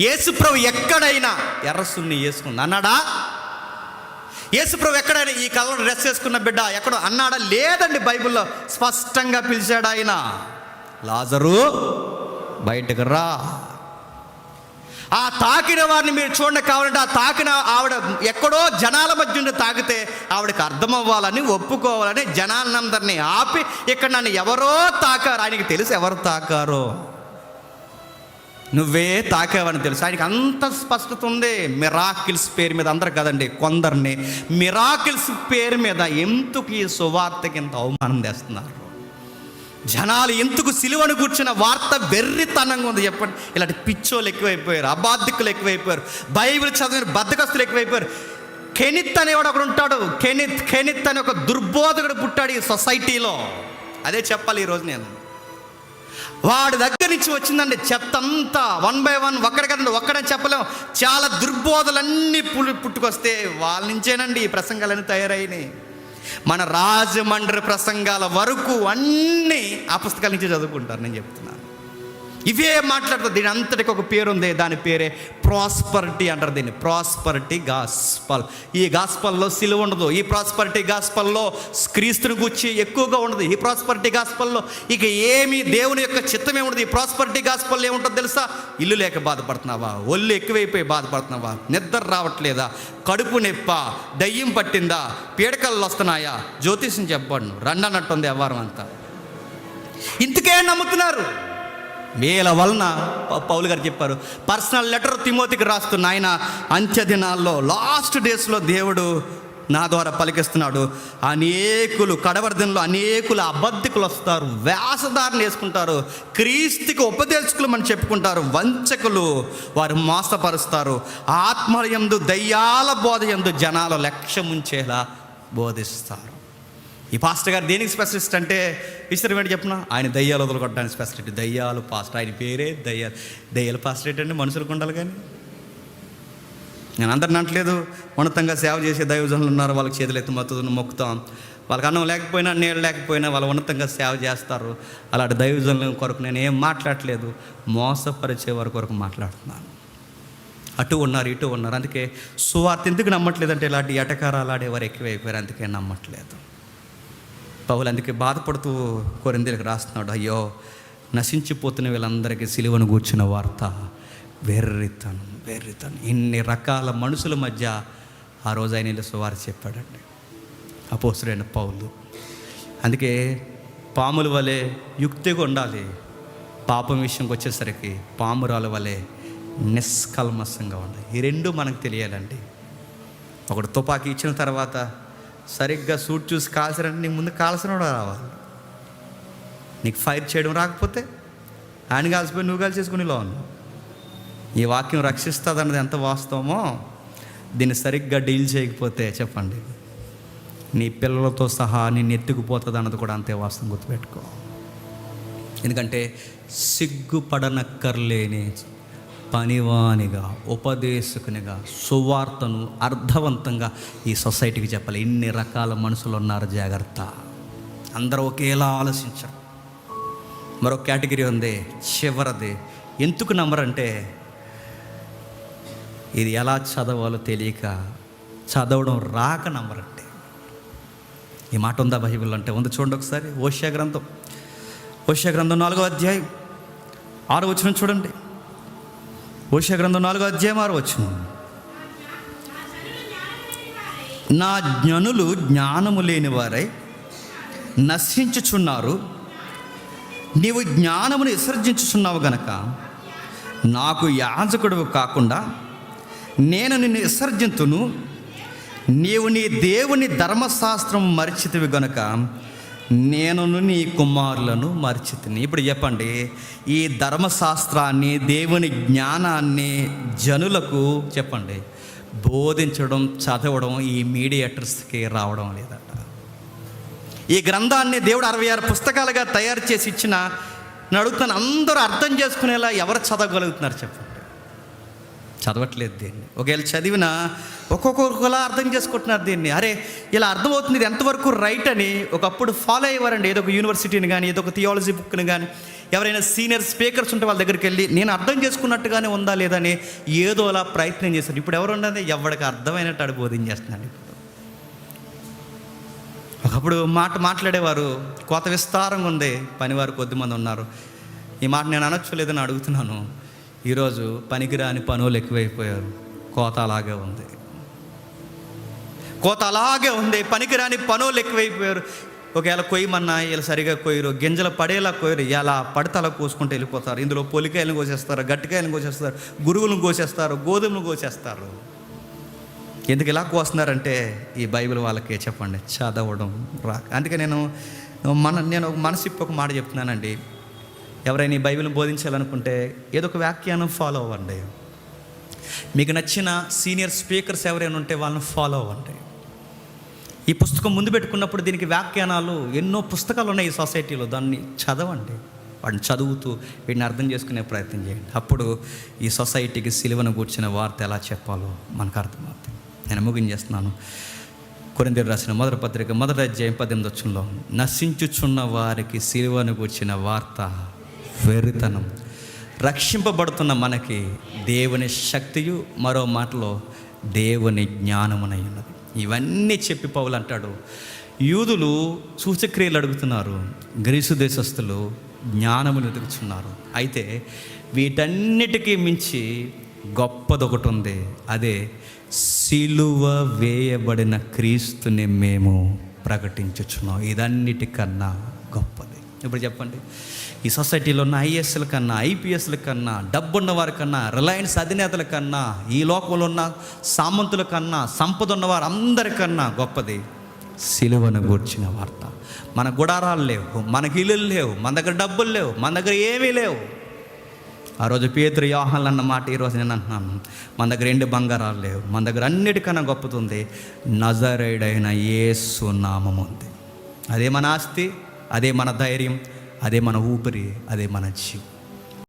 యేసుప్రభు ఎక్కడైనా ఎర్రసున్ని వేసుకుంది. అన్నాడా? యేసుప్రభు ఎక్కడైనా ఈ కలర్ డ్రెస్ వేసుకున్న బిడ్డ ఎక్కడో అన్నాడా? లేదండి బైబిల్లో. స్పష్టంగా పిలిచాడు ఆయన. లాజరు బయటకు రా. ఆ తాకిన వారిని మీరు చూడండి కావాలంటే ఆ తాకిన ఆవిడ ఎక్కడో జనాల మధ్య ఉండి తాకితే ఆవిడకి అర్థమవ్వాలని ఒప్పుకోవాలని జనాలందరినీ ఆపి ఇక్కడ నన్ను ఎవరో తాకారు. ఆయనకి తెలుసు ఎవరు తాకారో. నువ్వే తాకావని తెలుసు. ఆయనకి అంత స్పష్టత ఉంది. మిరాకిల్స్ పేరు మీద అందరు కదండి కొందరిని. మిరాకిల్స్ పేరు మీద ఎందుకు ఈ సువార్తకి ఇంత అవమానం చేస్తున్నారు? జనాలు ఎందుకు సిలువను కూర్చున్న వార్త వెర్రితనంగా ఉంది చెప్పండి. ఇలాంటి పిచ్చోలు ఎక్కువైపోయారు అబాధికులు ఎక్కువైపోయారు బైబిల్ చదివిన బద్దకస్తులు ఎక్కువైపోయారు. కెనిత్ అనేవాడు ఒకడు ఉంటాడు. కెనిత్ కెనిత్ అనే ఒక దుర్బోధకుడు పుట్టాడు ఈ సొసైటీలో. అదే చెప్పాలి ఈరోజు నేను. వాడి దగ్గర నుంచి వచ్చిందండి చెత్త అంతా వన్ బై వన్ ఒక్కడ కదండి ఒక్కడని చెప్పలేం. చాలా దుర్బోధలన్నీ పులు పుట్టుకొస్తే వాళ్ళ నుంచేనండి ఈ ప్రసంగాలన్నీ తయారైనాయి. మన రాజమండ్రి ప్రసంగాల వరకు అన్నీ ఆ పుస్తకాల నుంచి చదువుకుంటారు నేను చెప్తున్నాను ఇవే మాట్లాడుతుంది దీని అంతటికి ఒక పేరు ఉంది దాని పేరే ప్రాస్పరిటీ అంటారు దీన్ని. ప్రాస్పరిటీ గాస్పల్ ఈ గాస్పల్లో సిలువ ఉండదు. ఈ ప్రాస్పరిటీ గాస్పల్లో క్రీస్తుని గుచ్చి ఎక్కువగా ఉండదు. ఈ ప్రాస్పరిటీ గాస్పల్లో ఇక ఏమి దేవుని యొక్క చిత్తమే ఏముండదు ఈ ప్రాస్పరిటీ గాస్పల్లో ఏముంటుంది తెలుసా? ఇల్లు లేక బాధపడుతున్నావా? ఒళ్ళు ఎక్కువైపోయి బాధపడుతున్నావా? నిద్ర రావట్లేదా? కడుపు నొప్ప? దయ్యం పట్టిందా? పీడకలు వస్తున్నాయా? జ్యోతిషం చెప్పబడును. రండి అన్నట్టుంది వ్యవహారం అంతా. ఇంతకే నమ్ముతున్నారు. వీళ్ళ వలన పౌలు గారు చెప్పారు. పర్సనల్ లెటర్ తిమోతికి రాస్తున్న ఆయన అంత్య దినాల్లో లాస్ట్ డేస్లో దేవుడు నా ద్వారా పలికిస్తున్నాడు. అనేకులు కడవరదంలో అనేకులు అబద్ధికులు వస్తారు. వేషధారణ వేసుకుంటారు. క్రీస్తుకి ఉపదేశకులు మనం చెప్పుకుంటారు. వంచకులు వారు మోసపరుస్తారు. ఆత్మయందు దయ్యాల బోధ ఎందు జనాల లక్ష్యం ఉంచేలా బోధిస్తారు. ఈ పాస్టర్ గారు దేనికి స్పెషలిస్ట్ అంటే విసిరి ఏంటి చెప్పిన? ఆయన దయ్యాలు వదలగొట్టడానికి స్పెషలిస్ట్. దయ్యాలు పాస్టర్. ఆయన పేరే దయ్యాలు. దయ్యాలు పాస్టర్ ఏంటంటే మనుషులకు ఉండాలి కానీ? నేను అందరిని అంటలేదు ఉన్నతంగా సేవ చేసే దైవజనులు ఉన్నారు. వాళ్ళకి చేతులు ఎత్తి మత్తును మొక్కుతాం. వాళ్ళకి అన్నం లేకపోయినా నీళ్ళు లేకపోయినా వాళ్ళు ఉన్నతంగా సేవ చేస్తారు. అలాంటి దైవజనుల కొరకు నేను ఏం మాట్లాడట్లేదు. మోసపరిచే వారి కొరకు మాట్లాడుతున్నాను. అటు ఉన్నారు ఇటు ఉన్నారు. అందుకే సువార్త ఎందుకు నమ్మట్లేదంటే ఇలాంటి ఎటకారాలు ఆడేవారు ఎక్కువైపోయారు. అందుకే నమ్మట్లేదు. పౌలు అందుకే బాధపడుతూ కొరిందీలకు రాస్తున్నాడు అయ్యో నశించిపోతున్న వీళ్ళందరికీ సిలువను కూర్చున్న వార్త వెర్రితనం వెర్రితనం. ఇన్ని రకాల మనుషుల మధ్య ఆ రోజు ఆయన వెళ్ళి చెప్పాడండి. అపోసుడైన పౌలు. అందుకే పాముల వలె యుక్తిగా ఉండాలి. పాపం విషయంకి వచ్చేసరికి పామురాల వలె నిష్కల్మసంగా ఉండాలి. ఈ రెండు మనకు తెలియాలండి. ఒకడు తుపాకీ ఇచ్చిన తర్వాత సరిగ్గా సూట్ చూసి కాల్చరంటే నీ ముందు కాల్సిన రావాలి నీకు ఫైర్ చేయడం రాకపోతే ఆయన కాల్చిపోయి నువ్వు కాల్చేసుకునేలా ఉన్నావు? ఈ వాక్యం రక్షిస్తుందన్నది ఎంత వాస్తవమో దీన్ని సరిగ్గా డీల్ చేయకపోతే చెప్పండి. నీ పిల్లలతో సహా నిన్ను ఎత్తుకుపోతుంది అన్నది కూడా అంతే వాస్తవం గుర్తుపెట్టుకో. ఎందుకంటే సిగ్గుపడనక్కర్లేని పనివానిగా ఉపదేశకునిగా సువార్తను అర్థవంతంగా ఈ సొసైటీకి చెప్పాలి. ఇన్ని రకాల మనుషులు ఉన్నారు జాగ్రత్త. అందరూ ఒకేలా ఆలోచించరు. మరో కేటగిరీ ఉంది చివరిది. ఎందుకు నమ్మరంటే ఇది ఎలా చదవాలో తెలియక చదవడం రాక నమ్మరంటే. ఈ మాట ఉందా బైబిల్ అంటే? ఉంది చూడండి ఒకసారి. ఓషియా గ్రంథం. ఓషియా గ్రంథం నాలుగో అధ్యాయం. ఆరు వచ్చిన చూడండి. ఓషియా గ్రంథం నాలుగో అధ్యాయం ఆరు వచ్చిన నా జ్ఞనులు జ్ఞానము లేని వారై నశించుచున్నారు. నీవు జ్ఞానమును విసర్జించుచున్నావు గనక నాకు యాజకుడు కాకుండా నేను నిన్ను విసర్జింతును. నీవు నీ దేవుని ధర్మశాస్త్రం మరిచితివి గనుక నేనును నీ కుమారులను మరిచితిని. ఇప్పుడు చెప్పండి ఈ ధర్మశాస్త్రాన్ని దేవుని జ్ఞానాన్ని జనులకు చెప్పండి. బోధించడం చదవడం ఈ మీడియేటర్స్కి రావడం లేదట. ఈ గ్రంథాన్ని దేవుడు అరవై ఆరు పుస్తకాలుగా తయారు చేసి ఇచ్చిన నేను అందరూ అర్థం చేసుకునేలా ఎవరు చదవగలుగుతున్నారు చెప్పండి చదవట్లేదు దీన్ని. ఒకవేళ చదివినా ఒక్కొక్కలా అర్థం చేసుకుంటున్నారు దీన్ని. అరే ఇలా అర్థమవుతుంది ఇది ఎంతవరకు రైట్ అని ఒకప్పుడు ఫాలో అయ్యేవారండి. ఏదో ఒక యూనివర్సిటీని కానీ ఏదో ఒక థియాలజీ బుక్ని కానీ ఎవరైనా సీనియర్ స్పీకర్స్ ఉంటే వాళ్ళ దగ్గరికి వెళ్ళి నేను అర్థం చేసుకున్నట్టుగానే ఉందా లేదా అని ఏదో అలా ప్రయత్నం చేశాను ఇప్పుడు ఎవరు ఉన్నది ఎవరికి అర్థమైనట్టు అడు బోధించేస్తున్నాడు ఇప్పుడు. ఒకప్పుడు మాట మాట్లాడేవారు కోత విస్తారంగా ఉంది పనివారు కొద్దిమంది ఉన్నారు. ఈ మాట నేను అనొచ్చు లేదని అడుగుతున్నాను. ఈరోజు పనికిరాని పనులు ఎక్కువైపోయారు. కోత అలాగే ఉంది. కోత అలాగే ఉంది. పనికిరాని పనులు ఎక్కువైపోయారు. ఒకవేళ కొయ్యమన్నా ఇలా సరిగా కొయ్యరు. గింజలు పడేలా కొయ్యరు. ఎలా పడితే అలా కోసుకుంటూ వెళ్ళిపోతారు. ఇందులో పొలికాయలను కోసేస్తారు గట్టికాయలను కోసేస్తారు గురువులను కోసేస్తారు గోధుమలు కోసేస్తారు. ఎందుకు ఇలా కోస్తున్నారంటే ఈ బైబిల్ వాళ్ళకి చెప్పండి. చదవడం రా అందుకే నేను మన నేను ఒక మనసు ఇప్పి ఒక మాట చెప్తున్నానండి. ఎవరైనా ఈ బైబిల్ బోధించాలనుకుంటే ఏదో ఒక వ్యాఖ్యానం ఫాలో అవ్వండి. మీకు నచ్చిన సీనియర్ స్పీకర్స్ ఎవరైనా ఉంటే వాళ్ళని ఫాలో అవ్వండి. ఈ పుస్తకం ముందు పెట్టుకున్నప్పుడు దీనికి వ్యాఖ్యానాలు ఎన్నో పుస్తకాలు ఉన్నాయి ఈ సొసైటీలో దాన్ని చదవండి. వాడిని చదువుతూ వీడిని అర్థం చేసుకునే ప్రయత్నం చేయండి. అప్పుడు ఈ సొసైటీకి సిలువను కూర్చిన వార్త ఎలా చెప్పాలో మనకు అర్థమవుతుంది. నేను ముగించేస్తున్నాను. కొరిందేరు రాసిన మొదటి పత్రిక మొదటి అధ్యాయం పద్దెనిమిది వచ్చంలో నశించుచున్న వారికి సిలువను కూర్చిన వార్త వెర్రితనం. రక్షింపబడుతున్న మనకి దేవుని శక్తియు మరో మాటలో దేవుని జ్ఞానమునై ఉన్నది. ఇవన్నీ చెప్పి పౌలు అంటాడు. యూదులు సూచక్రియలు అడుగుతున్నారు. గ్రీసు దేశస్థులు జ్ఞానమును ఎదుగుతున్నారు అయితే వీటన్నిటికీ మించి గొప్పది ఒకటి ఉంది. అదే సిలువ వేయబడిన క్రీస్తుని మేము ప్రకటించుచున్నాం. ఇదన్నిటికన్నా గొప్పది. ఇప్పుడు చెప్పండి. ఈ సొసైటీలో ఉన్న ఐఏఎస్ల కన్నా ఐపీఎస్ల కన్నా డబ్బున్న వారి కన్నా రిలయన్స్ అధినేతల కన్నా ఈ లోకంలో ఉన్న సామంతుల కన్నా సంపద ఉన్నవారు అందరికన్నా గొప్పది సిలువను గూర్చిన వార్త. మన గుడారాలు లేవు మనకి ఇల్లులు లేవు మన దగ్గర డబ్బులు లేవు మన దగ్గర ఏమీ లేవు. ఆ రోజు పేతురు యోహాన్లు అన్న మాట ఈరోజు నేను అంటున్నాను. మన దగ్గర ఎండు బంగారాలు లేవు మన దగ్గర అన్నిటికన్నా గొప్పతుంది నజరేడైన ఏ నామం ఉంది అదే మన ఆస్తి? అదే మన ధైర్యం అదే మన ఊపిరి అదే మన జీవం.